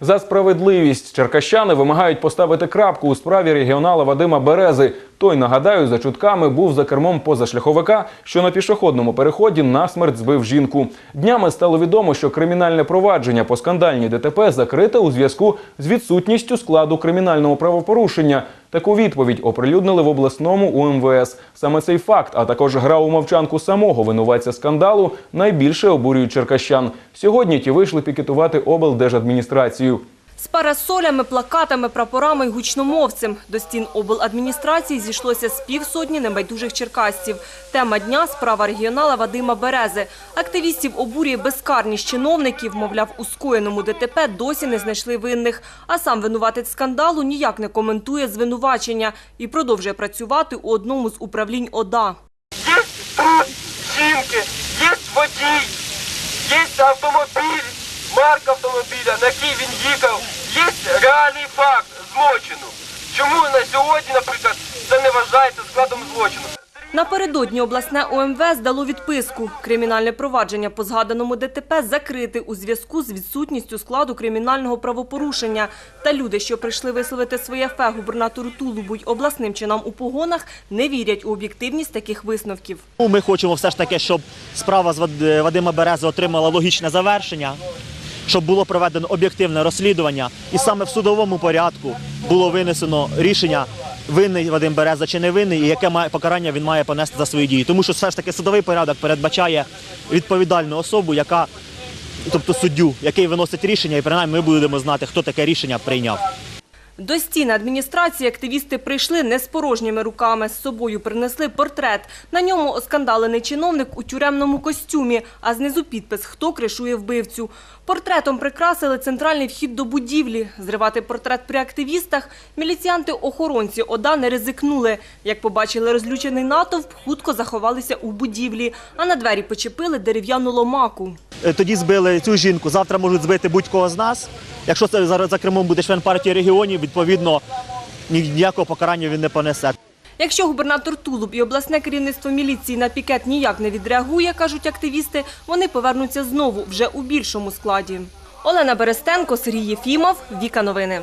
За справедливість черкащани вимагають поставити крапку у справі регіонала Вадима Берези. Той, нагадаю, за чутками був за кермом позашляховика, що на пішохідному переході насмерть збив жінку. Днями стало відомо, що кримінальне провадження по скандальній ДТП закрите у зв'язку з відсутністю складу кримінального правопорушення. Таку відповідь оприлюднили в обласному УМВС. Саме цей факт, а також гра у мовчанку самого винуватця скандалу, найбільше обурюють черкащан. Сьогодні ті вийшли пікетувати облдержадміністрацію. З парасолями, плакатами, прапорами й гучномовцем до стін обладміністрації зійшлося з півсотні небайдужих черкасців. Тема дня – справа регіонала Вадима Берези. Активістів обурює безкарність чиновників, мовляв, у скоєному ДТП досі не знайшли винних. А сам винуватець скандалу ніяк не коментує звинувачення і продовжує працювати у одному з управлінь ОДА. Є труп жінки, є водій, є автомобіль, марка автомобіля, на який він їхав, є реальний факт злочину. Чому на сьогодні, наприклад, це не вважається складом злочину? Напередодні обласне ОМВС дало відписку. Кримінальне провадження по згаданому ДТП закрити у зв'язку з відсутністю складу кримінального правопорушення. Та люди, що прийшли висловити своє фе губернатору Тулубу й обласним чинам у погонах, не вірять у об'єктивність таких висновків. Ну, Ми хочемо все ж таки, щоб справа з Вад- Вадима Берези отримала логічне завершення, щоб було проведено об'єктивне розслідування, і саме в судовому порядку було винесено рішення, винний Вадим Береза чи не винний, і яке має покарання він має понести за свої дії. Тому що все ж таки судовий порядок передбачає відповідальну особу, яка, тобто суддю, який виносить рішення, і принаймні ми будемо знати, хто таке рішення прийняв. До стіни адміністрації активісти прийшли не з порожніми руками. З собою принесли портрет. На ньому оскандалений чиновник у тюремному костюмі, а знизу підпис «Хто кришує вбивцю». Портретом прикрасили центральний вхід до будівлі. Зривати портрет при активістах міліціянти-охоронці ОДА не ризикнули. Як побачили розлючений натовп, хутко заховалися у будівлі, а на двері почепили дерев'яну ломаку. Е, тоді збили цю жінку. Завтра можуть збити будь-кого з нас. Якщо це за кермом буде член партії регіонів, відповідно ніякого покарання він не понесе. Якщо губернатор Тулуб і обласне керівництво міліції на пікет ніяк не відреагує, кажуть активісти, вони повернуться знову вже у більшому складі. Олена Берестенко, Сергій Єфімов, Віка Новини.